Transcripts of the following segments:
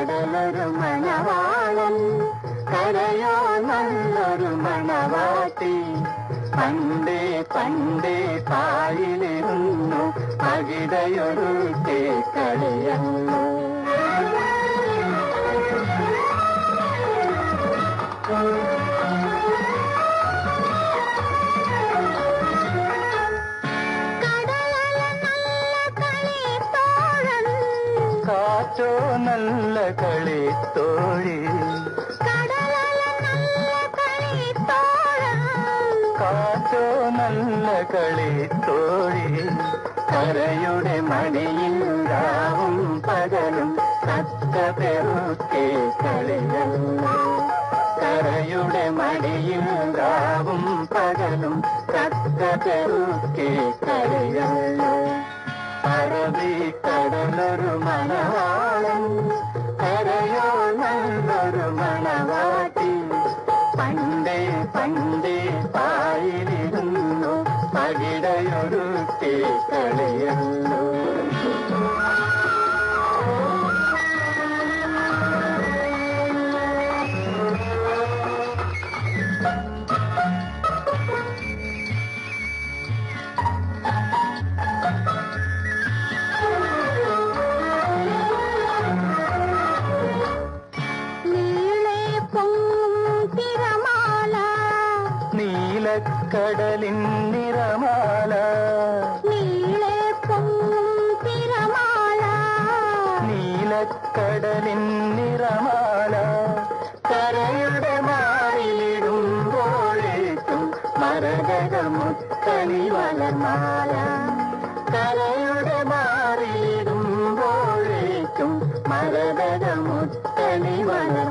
കടലൊരു മണവാളൻ. കരയോ നല്ലൊരു മണവാട്ടി. പണ്ടേ പണ്ടേ കായിലിരുന്നു അകിടയൊരു കളിയല്ലോ കാറ്റോ നല്ല കളി തോഴി. കാറ്റോ നല്ല കളി തോഴി. കരയുടെ മടിയിൽ രാവും പകലും തത്ത പെറുക്കെ കളിയല്ല കരയുടെ മടിയിൽ രാവും പകലും തത്ത പെറുക്കെ കളിയല്ലോ അറബിക്കടലൊരു മണവാളൻ പണ്ടേ പണ്ടേ പായിലിരുന്നു പകിടയൊരു കളിയല്ലോ നീലക്കടലിൻ നിറമാല. നീലക്കടലിൻ നിറമാല. കരയുടെ മാറിയിടുമ്പോഴേക്കും മരകമുത്തണി വളർമാല കരയുടെ മാറിയിടുമ്പോഴേക്കും മരകമുത്തണി വളർമാല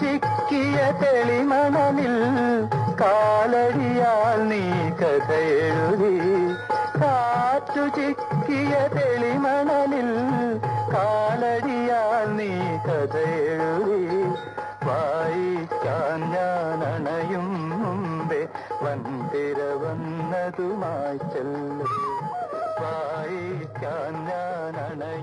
ചിക്കിയ തെളിമണലിൽ കാലടിയാൽ നീ കഥയെഴുതി കാറ്റു ചിക്കിയ തെളിമണലിൽ കാലടിയാൽ നീ കഥയെഴുതി വായിക്കാൻ ഞാൻ അണയും മുമ്പേ വന്തിര വന്നതുമായി ചെല്ലും. വായിക്കാൻ ഞാൻ അണയും